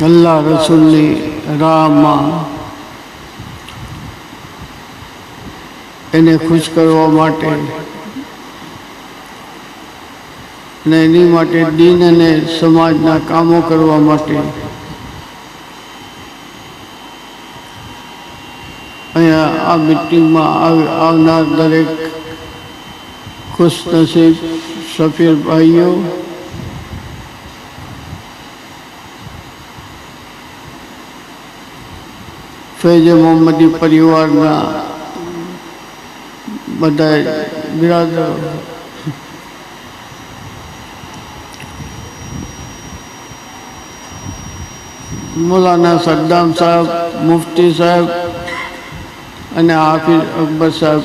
અલ્લાહ રસૂલની રાહમાં એને ખુશ કરવા માટે અને એની માટે દિન અને સમાજના કામો કરવા માટે અહીંયા આ મિટિંગમાં આવ- આવનાર દરેક ખુશનસીબ સફેર ભાઈઓ ફૈજ મોહમ્મદી પરિવારના બધા બિરાદરો મૌલાના સદ્દામ સાહેબ, મુફ્તી સાહેબ અને હાફિઝ અકબર સાહેબ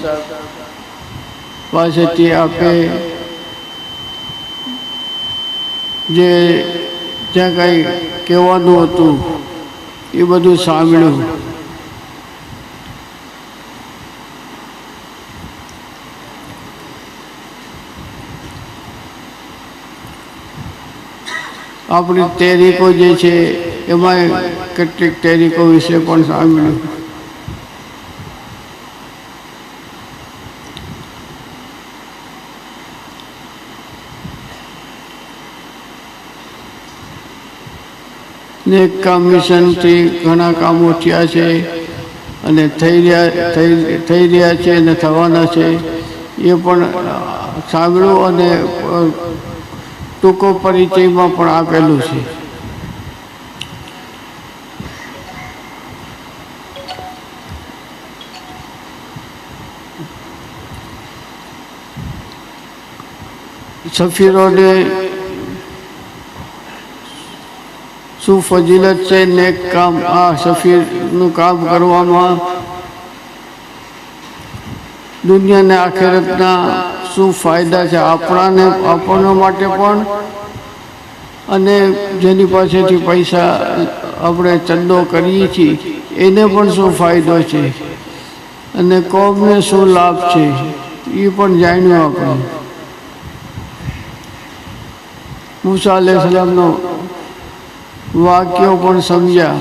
પાસેથી આપે જે જ્યાં કંઈ કહેવાનું હતું એ બધું સાંભળ્યું. આપણી તહેરીકો જે છે એમાં કેટલીક તહેરીકો વિશે પણ સાંભળ્યું. ને કામ ઘણા કામો થયા છે અને થઈ રહ્યા થઈ રહ્યા છે અને થવાના છે. એ પણ સાંભળ્યું અને ટૂંકો પરિચયમાં પણ આપેલું છે. સફીરોને શું ફજીલત છે ને કામ? આ સફીરનું કામ કરવામાં દુનિયાને, આખેરતના શું ફાયદા છે આપણાને આપણને માટે પણ. અને જેની પાસેથી પૈસા આપણે ચંદો કરીએ છીએ, એને પણ શું ફાયદો છે? અને કોમને શું લાભ છે? એ પણ જાણ્યું આપણે. મૂસા અલ્લાહ સલામનો વાક્યો પણ સમજ્યા.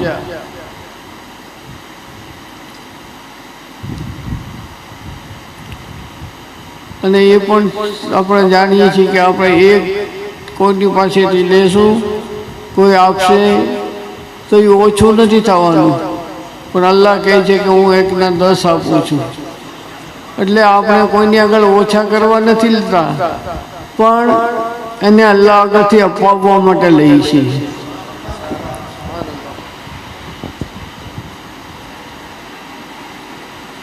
અને એ પણ આપણે જાણીએ છીએ કે આપણે એક કોઈની પાસેથી લેશું, કોઈ આપશે, તો એ ઓછું નથી થવાનું. પણ અલ્લાહ કહે છે કે હું એકના દસ આપું છું. એટલે આપણે કોઈની આગળ ઓછા કરવા નથી લેતા. પણ એને અલ્લાહ આગળથી અપાવવા માટે લઈએ છીએ.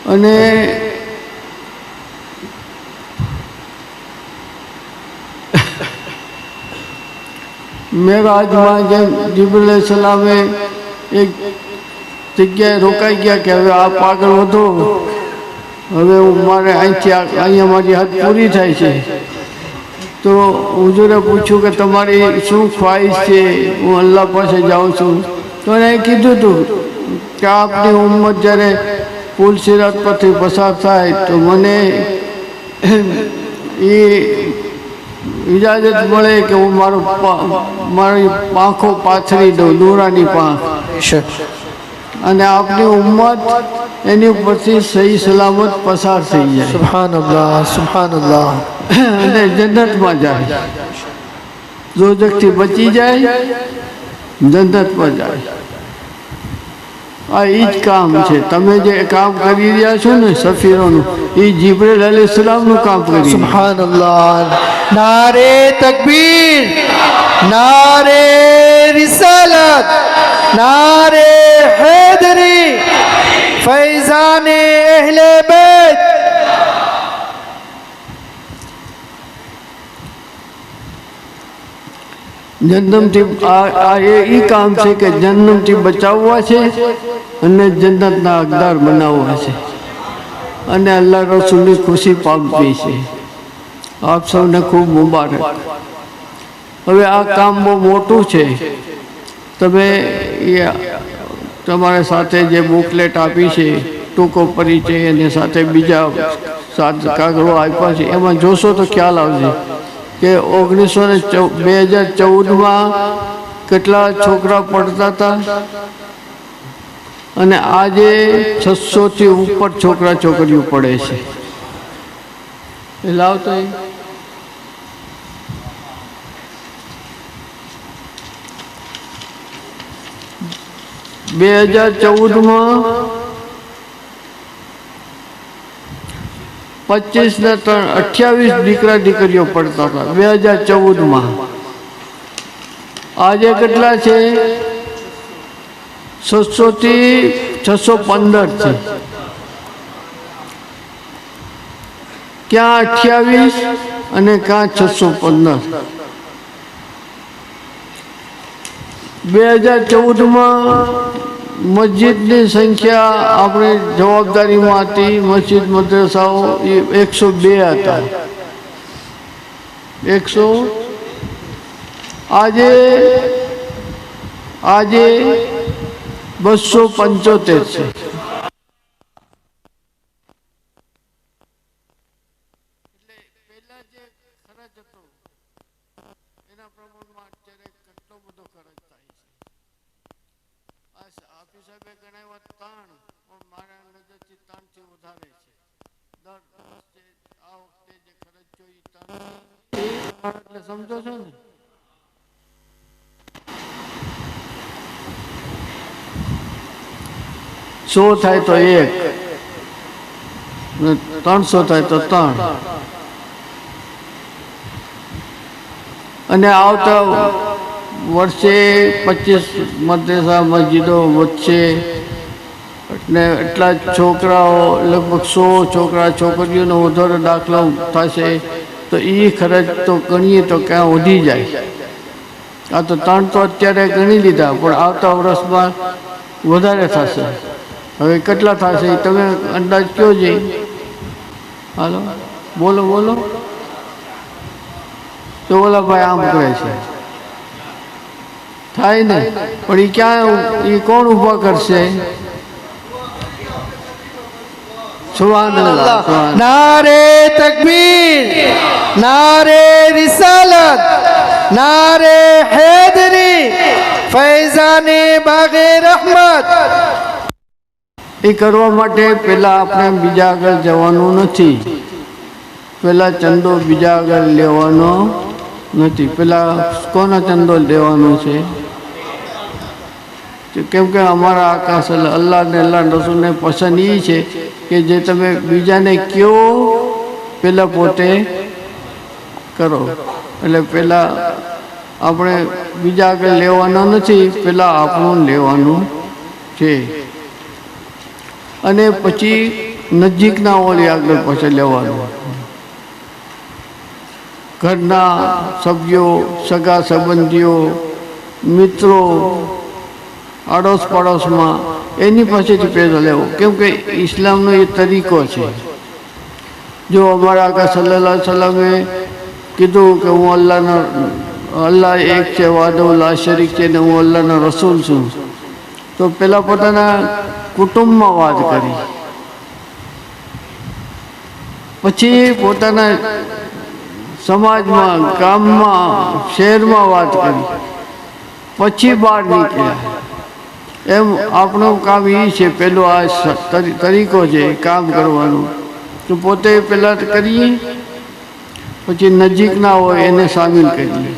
અને મેઘાજમાં જેમ જીબ્રેલ સલામે એક જગ્યાએ રોકાઈ ગયા કે હવે આપ આગળ વધો. હવે હું મારે અહીંથી અહીંયા મારી હાથ પૂરી થાય છે. તો હુજુરે પૂછ્યું કે તમારી શું ખ્વાહિશ છે? હું અલ્લાહ પાસે જાઉં છું. તો એને કીધું હતું કે આપની ઉંમત જ્યારે પુલ સિરાત પરથી પસાર થાય તો મને એ ઇજાજત મળે કે હું મારો મારી પાંખો પાથરી દઉં દોરાની પાંખ. અને આપની ઉંમત એની ઉપરથી સહી સલામત પસાર થઈ જાય. સુબહાનલ્લાહ અલ્લાહ અને જન્નતમાં જાય. દોજકથી બચી જાય જન્નતમાં જાય. આ એ જ કામ છે તમે જે કામ કરી રહ્યા છો ને સફીરોનું એ જીબ્રેલ અલી નું કામ કરી રહ્યા. નારે તકબીર, નારે રિસાલત, નારે હૈદરી, ફૈઝાને અહલે બેત જન્મથી આ એ કામ છે કે જન્મથી બચાવવા છે અને જન્નતના હકદાર બનાવવા છે. અને અલ્લાહ રસૂલની ખુશી પામવી છે. આપ સૌને ખૂબ મુબારક. હવે આ કામ બહુ મોટું છે. તમે એ તમારા સાથે જે બુકલેટ આપી છે, ટૂંકો પરિચય અને સાથે બીજા સાત કાગળો આપ્યા છે, એમાં જોશો તો ખ્યાલ આવશે. કે ઓગણીસો ને બે હજાર ચૌદમાં કેટલા છોકરા પડતા હતા? અને આજે છસો થી ઉપર છોકરા છોકરીઓ પડે છે. એ લાવતો બે હજાર ચૌદમાં પચીસ ના ત્રણ, અઠ્યાવીસ દીકરા દીકરીઓ પડતા હતા. બે હજાર ચૌદમાં. આજે કેટલા છે? છસો થી છસો પંદર છે. ક્યાં અઠ્યાવીસ અને ક્યાં છસો પંદર? બે હજાર ચૌદમાં મસ્જિદની સંખ્યા આપણે જવાબદારીમાં હતી મસ્જિદ મદ્રસાઓ એ એકસો બે હતા. એકસો આજે આજે બસો પંચોતેર છે એના પ્રમાણમાં અત્યારે કેટલો બધો ખર્ચ થાય છે આ હાફિઝ સાહેબે ગણાવ્યા ત્રણ પણ મારા નજરથી ત્રણથી વધારે છે દર વર્ષે આ વખતે જે ખર્ચ જોઈ ત્રણ એટલે સમજો છો ને સો થાય તો એક ત્રણસો થાય તો ત્રણ અને આવતા વર્ષે પચીસ મદ્રેસા મસ્જિદો વધશે એટલે એટલા છોકરાઓ લગભગ સો છોકરા છોકરીઓનો વધારે દાખલો થશે તો એ ખર્ચ તો ગણીએ તો ક્યાં વધી જાય. આ તો ત્રણ તો અત્યારે ગણી લીધા, પણ આવતા વર્ષમાં વધારે થશે. હવે કેટલા થશે તમે અંદાજ કયો જઈ? હાલો, બોલો બોલો. તો ઓલા ભાઈ આમ કરે છે. થાય ને, પણ એ ક્યાં એ કોણ ઊભા કરશે? નારે તકબીર નારે રિસાલત નારે હૈદરી ફૈઝાને બાગે રહમત. એ કરવા માટે પહેલાં આપણે બીજા આગળ જવાનું નથી. પહેલાં ચંદો બીજા આગળ લેવાનો નથી. પહેલાં કોનો ચંદો લેવાનો છે? કેમ કે અમારા આકાશ અલ્લાહ ને અલ્લાહ રસૂલને પસંદ એ છે કે જે તમે બીજાને કયો પહેલાં પોતે કરો. એટલે પહેલાં આપણે બીજા આગળ લેવાના નથી પહેલાં આપણું લેવાનું છે. અને પછી નજીકના ઓલી આગળ પછી લેવાનું. ઘરના સભ્યો, સગા સંબંધીઓ, મિત્રો આડોશ પડોશમાં એની પાસેથી પેદા લેવો. કેમ કે ઇસ્લામનો એ તરીકો છે. જો અમારા આગા સલ્લા સલામે કીધું કે હું અલ્લાહનો, અલ્લાહ એક છે વાદવલ્લા શરીક છે ને હું અલ્લાહનો રસૂલ છું. તો પેલા પોતાના કુટુંબમાં વાત કરી. પછી પોતાના સમાજમાં, ગામમાં, શહેરમાં વાત કરી. પછી બહાર નીકળ્યા. એમ આપણું કામ એ છે, પેલો આ તરીકો છે કામ કરવાનો. તો પોતે પહેલાં કરીએ, પછી નજીકના હોય એને સામેલ કરીએ.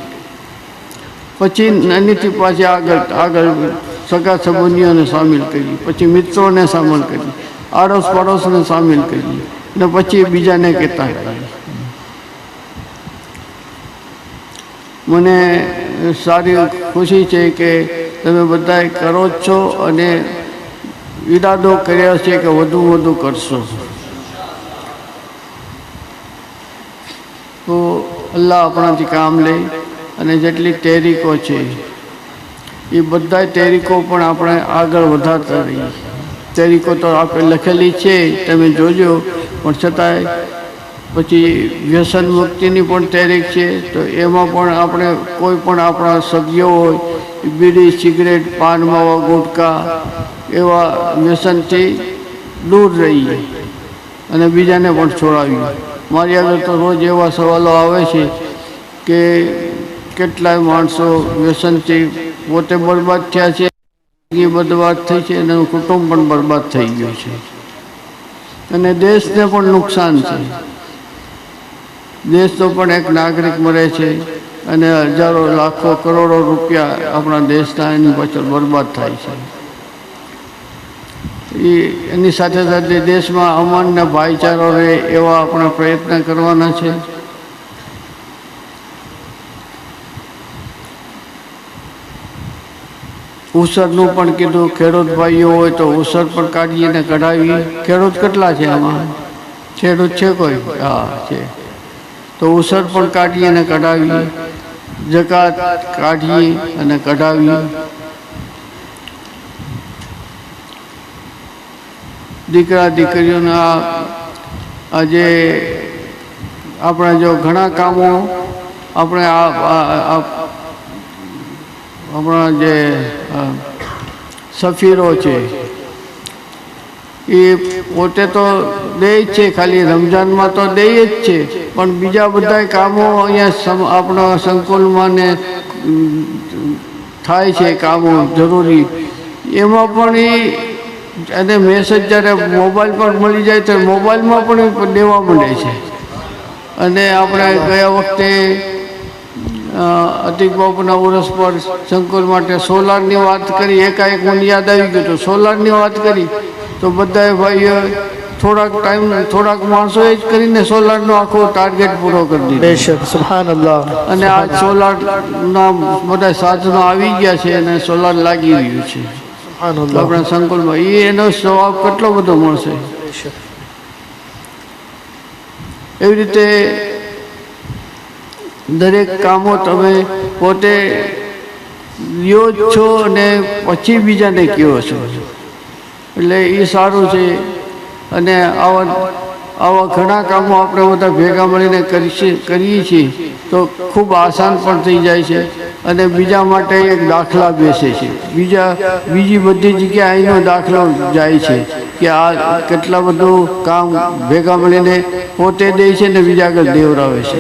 પછી નાનીથી પાછી આગળ આગળ સગા સંબંધીઓને સામેલ કરીએ. પછી મિત્રોને સામેલ કરીએ. આડોશ પાડોશને સામેલ કરીએ. ને પછી બીજાને કહેતા મને સારી ખુશી છે કે તમે બધાએ કરો જ છો અને ઈરાદો કર્યા છે કે વધુ વધુ કરશો. તો અલ્લાહ આપણાથી કામ લે અને જેટલી તહેરીકો છે, એ બધા તહેરીકો પણ આપણે આગળ વધારતા રહીએ. તહેરીકો તો આપણે લખેલી છે, તમે જોજો. પણ છતાંય પછી વ્યસન મુક્તિની પણ તહેરીક છે, તો એમાં પણ આપણે કોઈ પણ આપણા સભ્યો હોય બીડી, સિગરેટ, પાન, માવા, ગુટકા એવા વ્યસનથી દૂર રહીએ અને બીજાને પણ છોડાવીએ મારી આગળ તો રોજ એવા સવાલો આવે છે કે કેટલાય માણસો વ્યસનથી પોતે બરબાદ થયા છે, એ બરબાદ થઈ છે અને કુટુંબ પણ બરબાદ થઈ ગયું છે. અને દેશને પણ નુકસાન છે. દેશનો પણ એક નાગરિક મરે છે. અને હજારો, લાખો, કરોડો રૂપિયા આપણા દેશના એની પાછળ બરબાદ થાય છે. એ એની સાથે સાથે દેશમાં અમન ને ભાઈચારો રહે એવા આપણે પ્રયત્ન કરવાના છે. ઉસરનું પણ કીધું, ખેડૂત ભાઈઓ હોય તો ઉસર પણ કાઢીને કઢાવી ખેડૂત કેટલા છે આમાં? ખેડૂત છે કોઈ? હા, છે. તો ઉસર પણ કાઢીને કઢાવી જકાત કાઢીએ અને કઢાવી દીકરા દીકરીઓના આજે આપણે જો ઘણા કામો આપણે આપણા જે સફીરો છે એ પોતે તો દે જ છે, ખાલી રમઝાનમાં તો દે જ છે. પણ બીજા બધા કામો અહીંયા આપણા સંકુલમાં ને થાય છે કામો જરૂરી. એમાં પણ એ, અને મેસેજ જ્યારે મોબાઈલ પર મળી જાય તો મોબાઈલમાં પણ દેવા મળે છે. અને આપણે ગયા વખતે અતિક બાપુના વર્ષ પર સંકુલ માટે સોલારની વાત કરી, એકાએક મને યાદ આવી ગયું તો સોલારની વાત કરી. તો બધાએ ભાઈઓ થોડાક ટાઈમ થોડાક માણસો એ જ કરીને સોલારનો આખો ટાર્ગેટ પૂરો કરી દીધો. બેશક સુભાન અલ્લાહ અને આ સોલારના બધા સાધનો આવી ગયા છે અને સોલાર લાગી રહ્યું છે. આપણા સંકુલમાં એ એનો જવાબ કેટલો બધો મળશે? એવી રીતે દરેક કામો તમે પોતે લ્યો જ છો અને પછી બીજાને કહો છો. એટલે એ સારું છે. અને આવા આવા ઘણા કામો આપણે બધા ભેગા મળીને કરીએ કરીએ છીએ તો ખૂબ આસાન પણ થઈ જાય છે. અને બીજા માટે એક દાખલા બેસે છે. બીજા બીજી બધી જગ્યાએ અહીંનો દાખલો જાય છે કે આ કેટલા બધું કામ ભેગા મળીને પોતે દે છે ને બીજા આગળ દેવરાવે છે.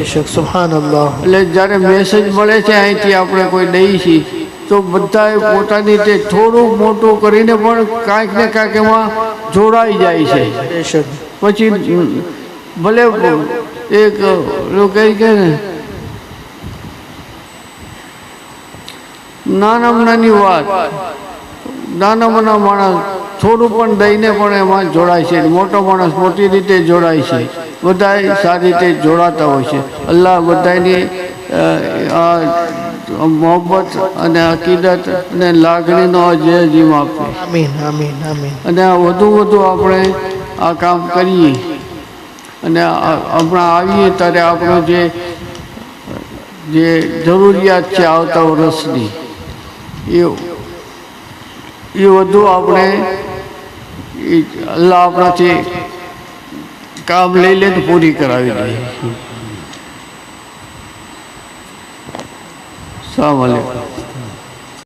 એટલે જ્યારે મેસેજ મળે છે અહીંથી આપણે કોઈ દઈએ છીએ તો બધાએ પોતાની રીતે થોડું મોટું કરીને પણ કાંઈક ને કાંઈક એમાં જોડાઈ જાય છે. પછી ભલે એક કહી કે નાનામાં નાની વાત, નાનામાં નાના માણસ થોડું પણ દઈને પણ એમાં જોડાય છે. મોટો માણસ મોટી રીતે જોડાય છે. બધા સારી રીતે જોડાતા હોય છે. અલ્લાહ બધાની આ મોહબ્બત અને અકીદત અને લાગણીનો જે જીવ આપે. આમીન આમીન આમીન. અને વધુ વધુ આપણે આ કામ કરીએ અને હમણાં આવીએ ત્યારે આપણો જે જે જરૂરિયાત છે આવતા વર્ષની એ એ વધુ આપણે અલ્લાહ આપણાથી કામ લઈ લે તો પૂરી કરાવી દે. સલામ